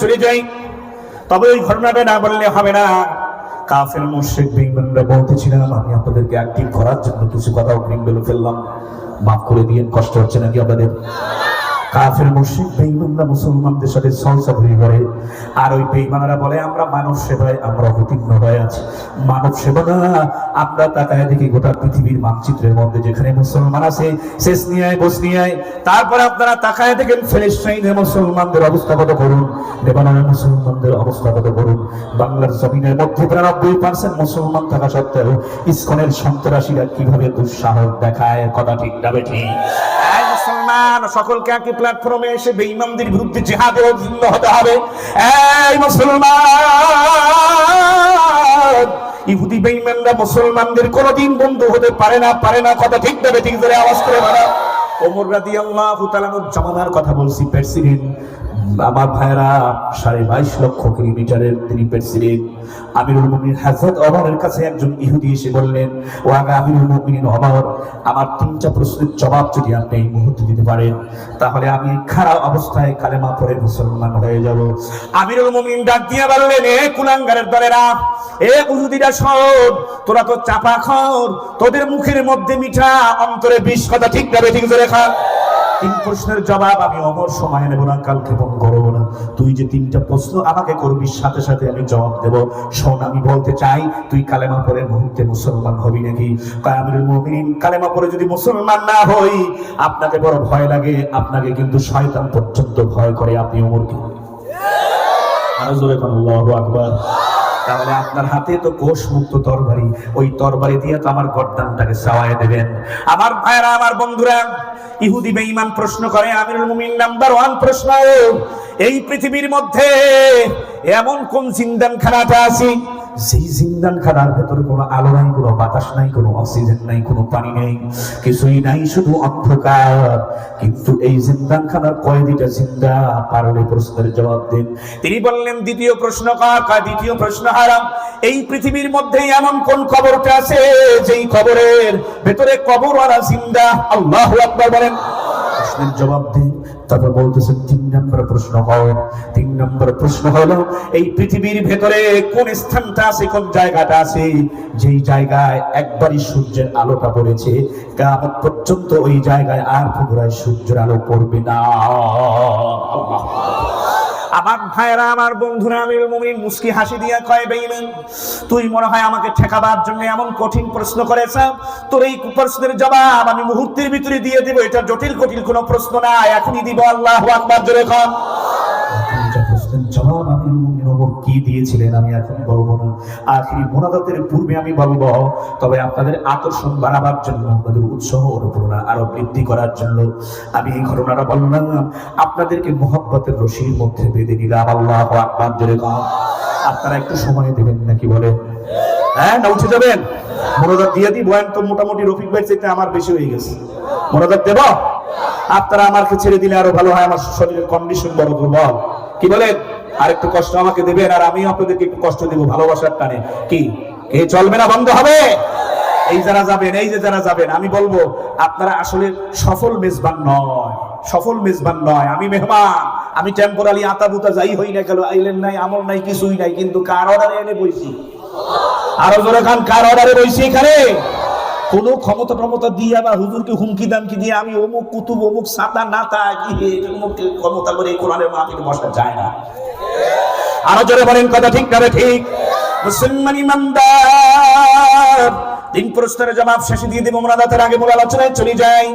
চলে যাই, তবে ওই ঘটনাটা না বললে হবে না। কাফের মুর্শিদ বেঙ্গলরা বলতেছিলাম, আমি আপনাদেরকে অ্যাক্টিভ করার জন্য কিছু কথা অগ্রিম ফেললাম। মাফ করে দিয়ে কষ্ট হচ্ছে নাকি আপনাদের? কাফের মুর্শিদ বেঈমানরা মুসলমানদের সাথে হয়ে করে। আর ওই বেঈমানরা বলে, আমরা মানব সেবায়, আমরা অবতীর্ণ হয়ে আছি। মানব সেবা না, আমরা তাকায় দেখি গোটা পৃথিবীর মানচিত্রের মধ্যে যেখানে মুসলমান আছে নিয়ে বসনিয়ায়। তারপরে আপনারা তাকায় দেখেন ফিলিস্তাইনের মুসলমানদের অবস্থা কত করুন লেবাননের মুসলমানদের অবস্থা কত করুন বাংলার জমিনের মধ্যে প্রায় নব্বই পার্সেন্ট মুসলমান থাকা সত্ত্বেও, ইসকনের সন্ত্রাসীরা কীভাবে দুঃসাহস দেখায়, কথা ঠিক যাবে ঠিক? মুসলমান, সকলকে একই প্ল্যাটফর্মে এসে বেঈমানদের বিরুদ্ধে জিহাদে অভিন্ন হতে হবে। এই মুসলমান, ইহুদি বেঈমানরা মুসলমানদের কোনোদিন বন্ধু হতে পারে না পারে না, কথা ঠিক দেবে ঠিক ধরে আওয়াজ করে ওমর রাদিয়াল্লাহু তাআলার জামানার কথা বলছি, প্রেসিডেন্ট আমার ভাইরা, সাড়ে বাইশ লক্ষ কিলোমিটারের তিনি প্রেসিডেন্ট আমিরুল মুমিন হাজরত অমরের কাছে একজন ইহুদি এসে বললেন, ও আগা আমিরুল মুমিন অমর আমার তিনটা প্রশ্নের জবাব যদি আপনি এই মুহূর্তে দিতে পারেন, তাহলে আমি খারাপ অবস্থায় কালেমা পড়ে মুসলমান হয়ে যাব। আমিরুল মুমিন ডাক দিয়ে বললেন, এ কুলাঙ্গারের দলেরা, এ ইহুদিরা শোন তোরা তো চাপা খর, তোদের মুখের মধ্যে মিঠা, অন্তরে বিষ কথা ঠিক যাবে ঠিক করে খা। তিন প্রশ্নের জবাব আমি অমর সময় নেব না, কালকে ফোন করব না। তুই যে তিনটা প্রশ্ন আমাকে করবি, সাথে সাথে আমি জবাব দেব। শোন, আমি বলতে চাই, তুই কালেমা পরে মুহূর্তে মুসলমান হবি নাকি? কালেমা পরে যদি মুসলমান না হই, আপনাকে বড় ভয় লাগে, আপনাকে কিন্তু শয়তান পর্যন্ত ভয় করে। আপনি অমরকে আরও জোরে কোন, আল্লাহু আকবার। তাহলে আপনার হাতে তো কোষ মুক্ত তরবারি। ওই তরবারি দিয়ে তো আমার গর্দানটাকে সাওয়ায় দেবেন। আমার ভাইরা আমার বন্ধুরা, ইহুদি বেঈমান প্রশ্ন করে, আমিরুল মুমিন নাম্বার ওয়ান প্রশ্ন, এই পৃথিবীর মধ্যে এমন কোন জিন্দানখানাটা আছে যেই জিন্দানখানার ভেতরে কোনো আলো নাই, কোনো বাতাস নাই, কোনো অক্সিজেন নাই, কোনো পানি কিছুই নাই, শুধু অন্ধকার। কিন্তু এই জিন্দানখানার কয়েদিটা জিন্দা পারলে প্রশ্নের জবাব দিন। তিনি বললেন, দ্বিতীয় প্রশ্ন কার? দ্বিতীয় প্রশ্ন হারাম? এই পৃথিবীর মধ্যে এমন কোন কবরটা আছে, যেই কবরের ভেতরে কবরওয়ালা জিন্দা? আল্লাহু আকবার বলেন। প্রশ্নের জবাব দিন তারপর বলতেছেন তিন নম্বর প্রশ্ন হল তিন নম্বর প্রশ্ন হলো, এই পৃথিবীর ভেতরে কোন স্থানটা আছে, কোন জায়গাটা আছে? যেই জায়গায় একবারই সূর্যের আলোটা পড়েছে কামত পর্যন্ত ওই জায়গায় আর পুনরায় সূর্যের আলো পড়বে না। আল্লাহ আমার ভাইরা আমার বন্ধুরা আমি মুমিন, মুস্কি হাসি দিয়া কয় বেইমান তুই মনে হয় আমাকে ঠেকাবার জন্য এমন কঠিন প্রশ্ন করেছ? তোর এই প্রশ্নের জবাব আমি মুহূর্তের ভিতরে দিয়ে দিব। এটা জটিল, কঠিন কোনো প্রশ্ন না। এখনই দিব, আল্লাহ আকবার, জোরে কম মুমিন কি দিয়েছিলেন আমি এখন বলব না। আখিরি মোনাজাতের পূর্বে আমি বলব, তবে আপনাদের আকর্ষণ বাড়াবার জন্য, আপনাদের উৎসাহ অনুপ্রেরণা আরও বৃদ্ধি করার জন্য আমি এই ঘটনাটা বললাম। আপনাদেরকে মোহাব্বতের রশির মধ্যে বেঁধে দিলাম আল্লাহ আকবার, জোরে আপনারা একটু সময় দেবেন নাকি বলে? হ্যাঁ না, উঠে যাবেন। মনোজাত দিয়ে দিই, বয়ান তো মোটামুটি রফিক ভাই চাইতে আমার বেশি হয়ে গেছে। মনোজাত দেব? আপনারা আমাকে ছেড়ে দিলে আরও ভালো হয়, আমার শরীরের কন্ডিশন বড় দুর্বল। কি বলেন? আর একটু কষ্ট আমাকে দেবেন, আর আমিও আপনাদেরকে একটু কষ্ট দেবো ভালোবাসার টানে। কি? এ চলবে না, বন্ধ হবে? এই যারা যাবেন, এই যে যারা যাবেন, আমি বলব, আপনারা আসলে সফল মেজবান নয়। সফল মেজবান নয়। আমি মেহমান, আমি টেম্পোরালি আতা বুতা যাই হই না কেন আইলেন নাই, আমল নাই, কিছুই নাই, কিন্তু কার অর্ডারে এনে বইছি? আরও জোরে খান, কার অর্ডারে বইছি এখানে? কোন ক্ষমতা টমতা দিয়ে বা হুজুরকে হুমকি দামকি দিয়ে আমি অমুক কুতুব, অমুক সাতা নাতা কি অমুক ক্ষমতা করে কোরআনের মাহফিলে বসা যায় না। আরও জোরে বলেন কথা ঠিক না ঠিক? মুসলমান ইমানদার। দিন পুরস্কারের জবাব শেষে দিয়ে দেবো, মোনাজাতের আগে মূল আলোচনায় চলে যাই।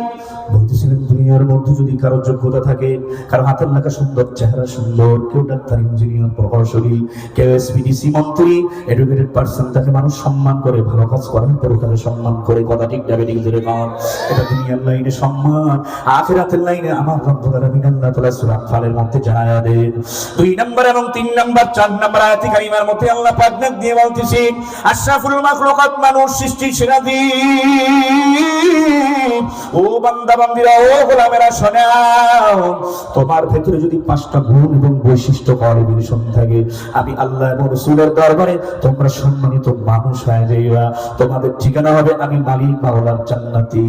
দুনিয়ার মধ্যে যদি কারও যোগ্যতা থাকে, কারও হাতের লেখা সুন্দর চেহারা, সুন্দর, কেউ ডাক্তার, ইঞ্জিনিয়ার প্রকৌশলী কেউ এসপিডিসি মন্ত্রী এডুকেটেড পার্সন তাকে মানুষ সম্মান করে, ভালো কাজ করার পরে তাকে সম্মান করে, কথা ঠিক যাবে ঠিক ধরে এটা দুনিয়ার লাইনে সম্মান। লাইনে আমার ফালের মধ্যে দুই নাম্বার এবং তিন নাম্বার, চার নাম্বার আয়াতি কারিমার মধ্যে আল্লাহ দিয়ে আশরাফুল মাখলুকাত মানুষ সৃষ্টি সেরা ও বান্দা, বান্দিরা, ও গোলামেরা, শোনাও। তোমার ভেতরে যদি পাঁচটা গুণ এবং বৈশিষ্ট্য কোয়ালিফিকেশন থাকে, আমি আল্লাহ এবং রসুলের দরবারে তোমরা সম্মানিত মানুষ হয়ে যাইবা তোমাদের ঠিকানা হবে আমি মালিক মাওলার জান্নাতি।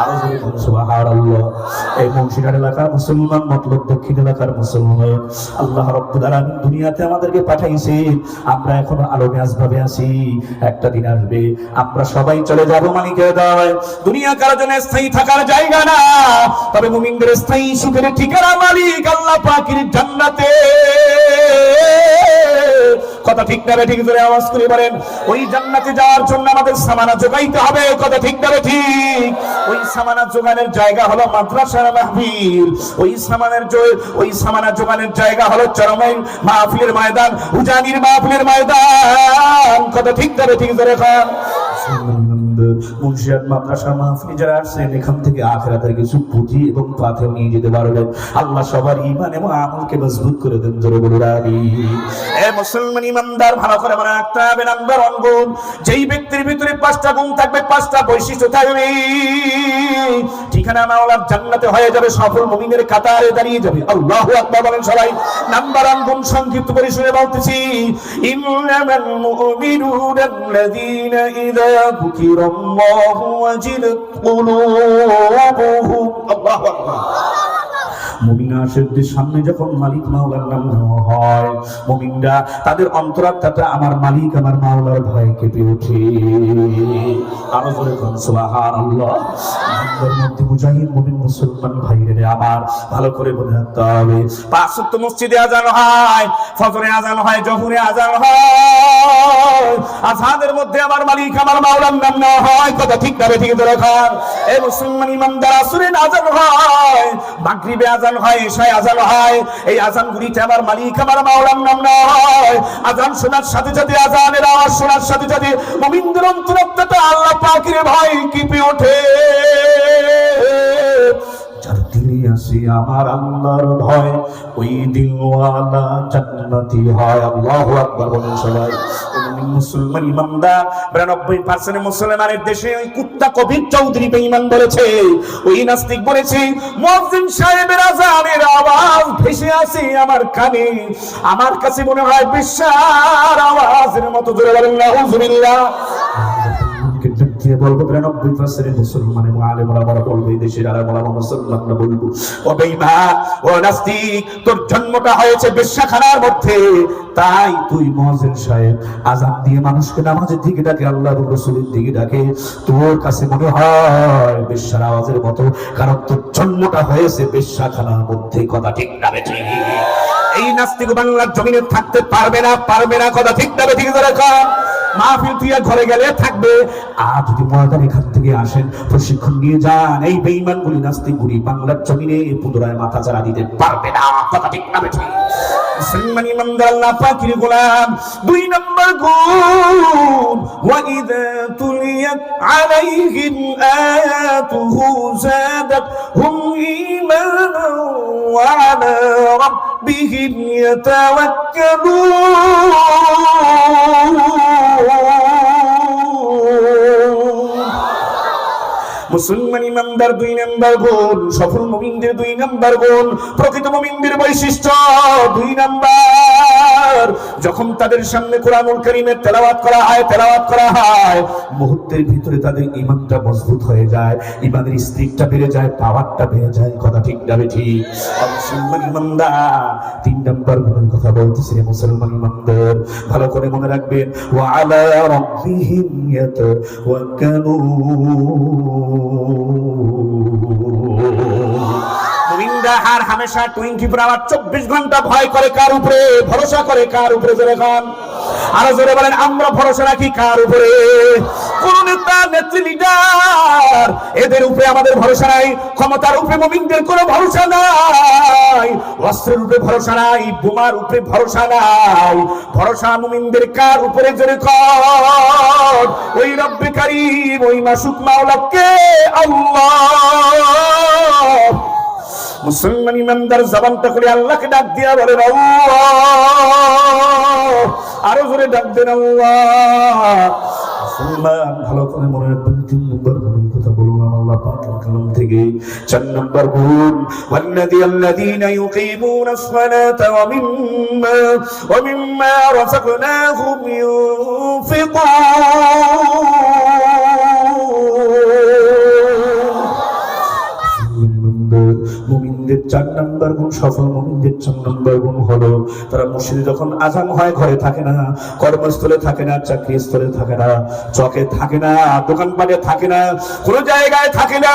আরও যদি এই এলাকার মুসলমান, মতলব দক্ষিণ এলাকার মুসলমান। আল্লাহ দুনিয়াতে আমাদেরকে আমরা এখনও আলোকে আসভাবে আছি। একটা দিন আসবে। আমরা সবাই চলে যাব মালিকের দয় দুনিয়া কারও জন্য স্থায়ী থাকার জায়গা না তবে মুমিনদের স্থায়ী সুখের ঠিকানা মালিক আল্লাহ পাকের জান্নাতে। কথা ঠিক না ঠিক ধরে আওয়াজ করে বলেন, ওই জান্নাতে যাওয়ার জন্য আমাদের সামানা যোগাইতে হবে। কথা ঠিক না ঠিক? ওই সামানা যোগানের জায়গা হলো মাদ্রাসার মাহফিল। ওই সামানের ওই সামানা যোগানের জায়গা হলো চরমাইল মাহফিলের ময়দান, উজানির মাহফিলের ময়দান। কথা ঠিক না ঠিক ধরে খান যারা আসছেন, এখান থেকে কিছু পুঁজি এবং নিয়ে যেতে পারবেন। আল্লাহ সবার ইমান এবং আমলকে মজবুত করে দেন এ মুসলমান ইমানদার ভালো করে মনে রাখতে হবে, নাম্বার ওয়ান গুণ। যেই ব্যক্তির ভিতরে পাঁচটা গুণ থাকবে, পাঁচটা বৈশিষ্ট্য থাকবে। ঠিকানা মাওলার জান্নাতে হয়ে যাবে, সফল মুমিনের কাতারে দাঁড়িয়ে যাবে। আল্লাহু আকবার বলেন সবাই। নাম্বার ওয়ান গুণ সংক্ষিপ্ত পরিসরে বলতেছি, ইন্নামাল ইযা যুকিরাল্লাহু ওয়াজিলাত কুলুবুহুম। আল্লাহু আকবার মুমিনাশেরদের সামনে যখন মালিক মাওলার নাম নেওয়া হয়, মুমিনরা তাদের অন্তরাত্মাটা আমার মালিক, আমার মাওলার ভয় কেঁপে ওঠে। আরও জোরে কোন সুবহানাল্লাহ। আমাদের মধ্যে মুজাহিদ, মুমিন, মুসলমান ভাইরে আমার, ভালো করে মনে রাখতে হবে। পাঁচ ওয়াক্ত মসজিদে আজান হয়, ফজরে আজান হয়, জোহরে আজান হয়। আজানের মধ্যে আমার মালিক, আমার মাওলার নাম নেওয়া হয়। কথা ঠিক না ঠিক ধরে খান এই মুসলমান ইমানদার আসুরেন আজান হয়, মাগরিবে আজান হয় এশায় আজান হয়। এই আজান গুলিতে আমার মালিক, আমার মাওলার নাম হয় আজান শোনার সাথে সাথে, আজানের আওয়াজ শোনার সাথে সাথে মুমিনদের অন্তরত্বটা আল্লাহ পাকের ভয় কিপে ওঠে। ভয়, ওই দিলওয়ালা জান্নাতি হয়। আল্লাহু আকবার বলুন সবাই। মুসলমান ইমানদার বিরানব্বই পার্সেন্ট মুসলমানের দেশে ওই কুত্তা কবির চৌধুরী বেঈমান বলেছে। ওই নাস্তিক বলেছে, মসজিদ সাহেবের আজানের আওয়াজ ভেসে আসে আমার কানে। আমার কাছে মনে হয় বিশ্বার আওয়াজের মতো জোরে বলেন, নাউজুবিল্লাহ। দিয়ে বলব, বিরানব্বই পার্সেন্ট মুসলমান এবং আলেমরা বলা বলব এই দেশের আলেমরা মুসলমানরা বলব। ও বেঈমান ও নাস্তিক, তোর জন্মটা হয়েছে বেশ্যাখানার মধ্যে। তাই তুই মহাজেন সাহেব, আজান দিয়ে মানুষকে নামাজের দিকে ডাকে আল্লাহ রসুলের দিকে ডাকে। তোর কাছে মনে হয় বেশ্যার আওয়াজের মতো, কারণ তোর জন্মটা হয়েছে বেশ্যাখানার মধ্যে, কথা ঠিক না বেঠি এই নাস্তিক বাংলার জমিনে থাকতে পারবে না পারবে না, কথা ঠিক না বেঠি ধরে কর মাহফিল আর ঘরে গেলে থাকবে। আর যদি ময়দান এখান থেকে আসেন, প্রশিক্ষণ নিয়ে যান। এই বেইমান গুলি নাস্তিক গুলি বাংলার জমিনে পুনরায় মাথা চারা দিতে পারবে না। কথা ঠিক না বেঠি? আলাইহিম আয়াতুহু জাদাত হুম ঈমানান ওয়া আলা মুসলমান ইমানদার দুই নাম্বার গুণ সফল মুমিনদের দুই নাম্বার গুণ প্রকৃত মুমিনদের বৈশিষ্ট্য দুই নাম্বার। যখন তাদের সামনে কোরআনুল কারীমের তেলাওয়াত করা হয়, তেলাওয়াত করা হয়, মুহূর্তের ভিতরে তাদের ইমানটা মজবুত হয়ে যায়, ইমানের স্ত্রীটা বেড়ে যায়, পাওয়ারটা বেড়ে যায়, কথা ঠিক যাবে ঠিক? মুসলমান ইমানদার, তিন নাম্বার গুণের কথা বলতেছে মুসলমান ইমানদার, ভালো করে মনে রাখবেন, ওয়া আলা ইয়াতাওয়াক্কালুন। হার হামেশা টোয়েন্টি ফোর আওয়ার চব্বিশ ঘণ্টা ভয় করে কার উপরে, ভরসা করে কার উপরে জোরে খান আরও জোরে বলেন, আমরা ভরসা রাখি কার উপরে? কোন নেতা, নেত্রী, লিডার, এদের উপরে আমাদের ভরসা নাই, ক্ষমতার উপরে মুমিনদের কোনো ভরসা নাই, অস্ত্রের উপরে ভরসা নাই, বোমার উপরে ভরসা নাই, ভরসা মুমিনদের কার উপরে জোরে কর? ওই রব্বে কারিম, ওই মাসুক মাওলাকে আল্লাহ মুসলমান ইমানদার জবানটা করে আল্লাহকে ডাক দিয়া বলেন আল্লাহ আরো জোরে ডাক দেন আল্লাহ মুসলমান ভালো করে মনে রাখবেন তিন নম্বর গুণের কথা বললাম আল্লাহ আল্লাহ পাকের কালাম থেকে চার নম্বর গুণ والذي الذين يقيمون الصلاة ومما ومما رزقناهم ينفقون চার নাম্বার গুণ সফল মুমিনদের চার নাম্বার গুণ হলো, তারা মসজিদে যখন আজান হয়, ঘরে থাকে না, কর্মস্থলে থাকে না, চাকরি স্থলে থাকে না, চকে থাকে না, দোকানপাটে থাকে না, কোন জায়গায় থাকে না।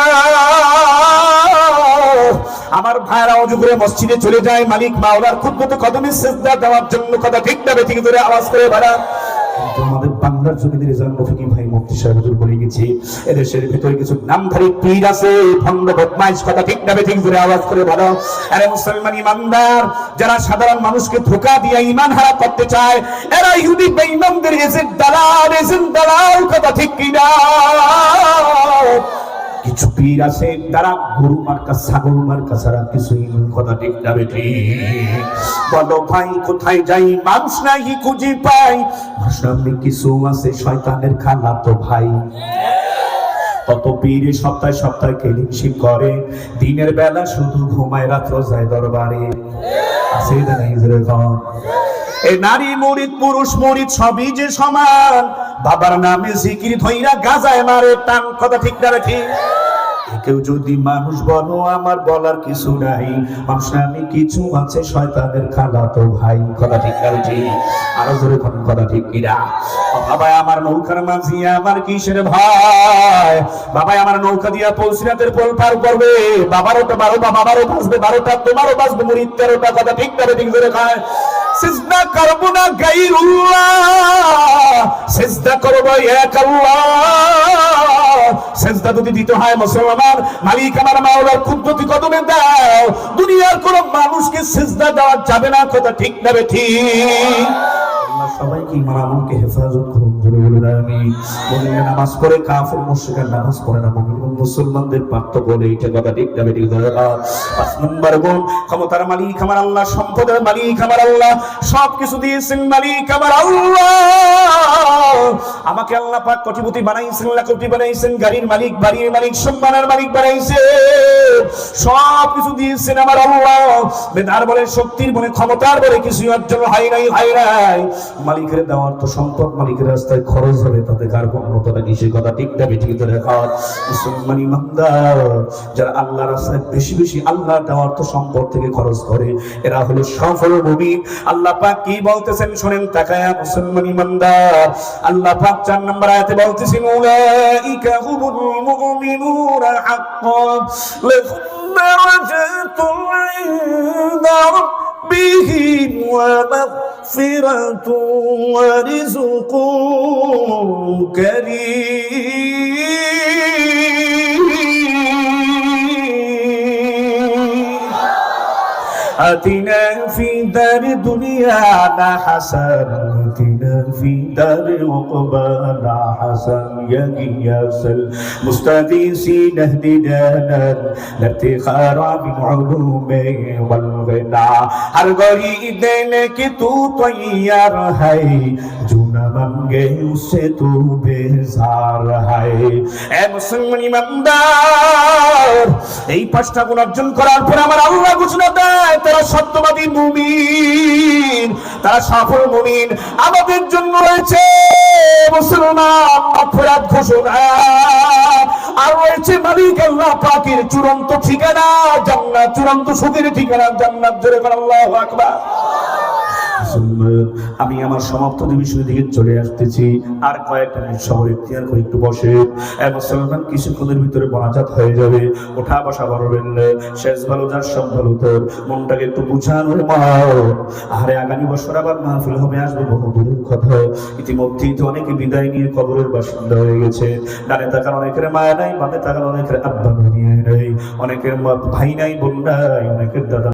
আমার ভাইরা অজু করে মসজিদে চলে যায়, মালিক, মাওলার খুদ্দত কদমে সেজদা দেওয়ার জন্য কথা ঠিক না বেঠিক ধরে আওয়াজ করে আমাদের বাংলার জমিদের রেজাল রফিকি ভাই মুক্তি সাহেব হুজুর বলে গেছে, এদেশের ভিতরে কিছু নামধারী পীর আছে, ভণ্ড, বদমাইশ, কথা ঠিক না ঠিক করে আওয়াজ করে বলো। আরে মুসলমান ইমানদার, যারা সাধারণ মানুষকে ধোকা দিয়ে ইমান হারা করতে চায়, এরা ইহুদি বেঈমানদের এজেন্ট দালাল এজেন্ট দালাল, কথা ঠিক কিনা? কিছু পীর আছে, তারা গরু মার্কা, ছাগল মার্কা ছাড়া কিছুই কথা ঠিক বলো ভাই, কোথায় যাই? মানুষ খুঁজে পাই। সামনে কিছু আছে, শয়তানের তো ভাই। পীরে সপ্তাহে সপ্তাহে করে। দিনের বেলা শুধু ঘুমায় রাত্র যায় দরবারে। আছে এ নারী, মরিদ, পুরুষ, মরিদ সবই যে সমান। বাবার নামে জিকির ধইরা গাজায় মারে, টান, কথা ঠিক না ঠিক? কেউ যদি মানুষ বলো, আমার বলার কিছু নাই। মানুষ আমি কিছু আছে, শয়তানের খালা তো ভাই। কথা ঠিক না আরও জোরে কোন কথা ঠিক কিনা? বাবা আমার নৌকার মাঝি, আমার কিসের ভাই? বাবা আমার নৌকা দিয়া পৌঁছিরাতের পোল পার করবে। বাবারও তো বারো বাবারও বাঁচবে বারোটা, তোমারও বাঁচবে তেরোটা, কথা ঠিক করে ঠিক জোরে খায় সিজদা করব না গাইরুল্লাহ, সিজদা করব এক আল্লাহ। সেজদা যদি দিতে হয় মুসলমান, মালিক আমার মাওলার কুদরতি কদমে দাও। দুনিয়ার কোন মানুষকে সেজদা দেওয়া যাবে না, কথা ঠিক না ঠিক? আল্লাহ সবাইকে ইমান হেফাজত করুন নামাজ পড়ে, কাফির, মুশরিকের নামাজ পড়ে না। মুমিন মুসলমানদের পার্থক্য বলে এইটা কথা ঠিক না বে ঠিক ধরে। পাঁচ নম্বর গুণ, ক্ষমতার মালিক আমার আল্লাহ, সম্পদের মালিক আমার আল্লাহ সব কিছু দিয়েছেন মালিক আমার আল্লাহ। আমাকে আল্লাহ পাক কোটিপতি বানাইছেন, লাখপতি বানাইছেন, গাড়ির মালিক, বাড়ির মালিক, সম্মানের মালিক বানাইছে। সব কিছু দিয়েছেন আমার আল্লাহ। বেদার বলে, শক্তির বলে, ক্ষমতার বলে কিছু অর্জন হয় নাই হয় নাই। মালিকের দেওয়ার তো সম্পদ মালিকের রাস্তায় খরচ হবে তাতে কার পণ্যতা কি সে কথা ঠিক দাবি ঠিক ধরে খাওয়ার মুসলমান ইমানদার যারা আল্লাহ রাস্তায় বেশি বেশি আল্লাহ দেওয়ার তো সম্পদ থেকে খরচ করে এরা হলো সফল মুমিন আল্লাহ পাক কি বলতেছেন শুনেন তাকায়া মুসলমান ইমানদার আল্লাহ পাক চার নম্বর আয়াতে বলতেছেন উলাইকা হুমুল মুমিনুনা হাক্কান লাহুম দারাজাতুন ইনদা ربهم ربهم ومغفرة ورزق كريم. أتنا في دار الدنيا حسنة أتنا في دار العقبى حسن يا غياث المستغيثين اهدنا لارتخار بالعلوم والغنى هر غريب دل کی تو تیار ہے جو मांगे उसे तू बेजार है এ মুসলমান ইমানদার এই পাঁচটা গুণ অর্জন করার পর আমার আল্লাহ ঘোষণা দেয় তারা সত্যবাদী মুমিন তারা সফল মুমিন আমাদের জন্য রয়েছে মুসলমান অপরাধ ঘোষণা আর রয়েছে মালিক আল্লাহ পাকের চূড়ান্ত ঠিকানা জান্নাত চূড়ান্ত সুখের ঠিকানা জান্নাত জোরে করে আল্লাহু আকবার মুসলমান, আমি আমার সমাপ্ত বিষয় দিকে চলে আসতেছি। আর কয়েকটা মিনিট সময় ইতিহার করে একটু বসে। এ মুসলমান কিছুক্ষণের ভিতরে বনাজাত হয়ে যাবে। ওঠা বসা করবেন না। শেষ ভালো যার সব ভালো তোর মনটাকে একটু বুঝানো আরে আগামী বছর আবার মাহফিল হবে আসবে বহু দূরের কথা। ইতিমধ্যেই তো অনেকে বিদায় নিয়ে কবরের বাসিন্দা হয়ে গেছে। ডানে তাকার অনেকের মায়া নাই বামে তাকার অনেকের আব্বা নেই। অনেকের ভাই নাই বোন নাই অনেকের দাদা